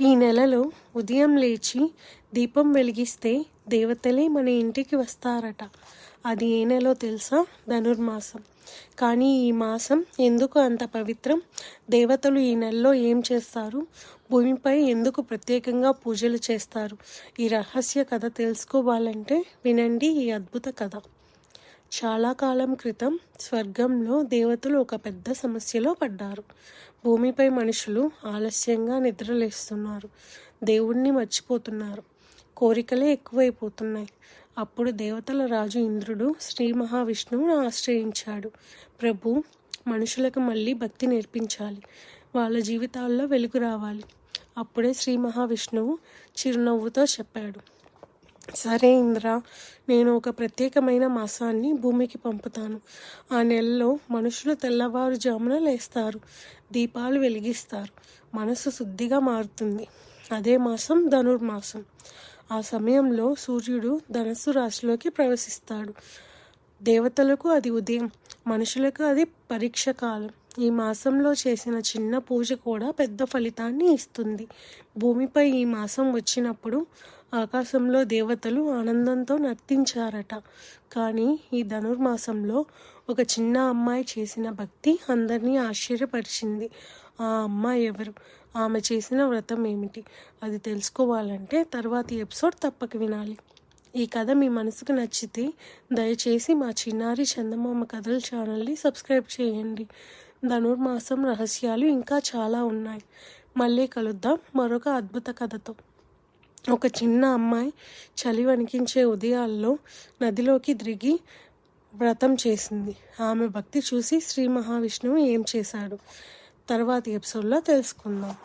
ఈ నెలలో ఉదయం లేచి దీపం వెలిగిస్తే దేవతలే మన ఇంటికి వస్తారట. అది ఏ నెలో తెలుసా? ధనుర్మాసం. కానీ ఈ మాసం ఎందుకు అంత పవిత్రం? దేవతలు ఈ నెలలో ఏం చేస్తారు? భూమిపై ఎందుకు ప్రత్యేకంగా పూజలు చేస్తారు? ఈ రహస్య కథ తెలుసుకోవాలంటే వినండి ఈ అద్భుత కథ. చాలా కాలం క్రితం స్వర్గంలో దేవతలు ఒక పెద్ద సమస్యలో పడ్డారు. భూమిపై మనుషులు ఆలస్యంగా నిద్రలేస్తున్నారు దేవుణ్ణి మర్చిపోతున్నారు. కోరికలే ఎక్కువైపోతున్నాయి. అప్పుడు దేవతల రాజు ఇంద్రుడు శ్రీ మహావిష్ణువును ఆశ్రయించాడు. ప్రభు మనుషులకు మళ్ళీ భక్తి నేర్పించాలి. వాళ్ళ జీవితాల్లో వెలుగు రావాలి. అప్పుడే శ్రీ మహావిష్ణువు చిరునవ్వుతో చెప్పాడు. సరే ఇంద్ర నేను ఒక ప్రత్యేకమైన మాసాన్ని భూమికి పంపుతాను. ఆ నెలలో మనుషులు తెల్లవారుజామున లేస్తారు దీపాలు వెలిగిస్తారు మనసు శుద్ధిగా మారుతుంది. అదే మాసం ధనుర్మాసం. ఆ సమయంలో సూర్యుడు ధనస్సు రాశిలోకి ప్రవేశిస్తాడు. దేవతలకు అది ఉదయం మనుషులకు అది పరీక్ష కాలం ఈ మాసంలో చేసిన చిన్న పూజ కూడా పెద్ద ఫలితాన్ని ఇస్తుంది. భూమిపై ఈ మాసం వచ్చినప్పుడు ఆకాశంలో దేవతలు ఆనందంతో నర్తించారట. కానీ ఈ ధనుర్మాసంలో ఒక చిన్న అమ్మాయి చేసిన భక్తి అందరినీ ఆశ్చర్యపరిచింది. ఆ అమ్మాయి ఎవరు? ఆమె చేసిన వ్రతం ఏమిటి? అది తెలుసుకోవాలంటే తర్వాతి ఎపిసోడ్ తప్పక వినాలి. ఈ కథ మీ మనసుకు నచ్చితే దయచేసి మా చిన్నారి చందమామ కథల ఛానల్ని సబ్స్క్రైబ్ చేయండి. ధనుర్మాసం రహస్యాలు ఇంకా చాలా ఉన్నాయి. మళ్ళీ కలుద్దాం మరొక అద్భుత కథతో. ఒక చిన్న అమ్మాయి చలి వణికించే ఉదయాల్లో నదిలోకి దిగి వ్రతం చేసింది. ఆమె భక్తి చూసి శ్రీ మహావిష్ణువు ఏం చేశాడు? తర్వాతి ఎపిసోడ్లో తెలుసుకుందాం.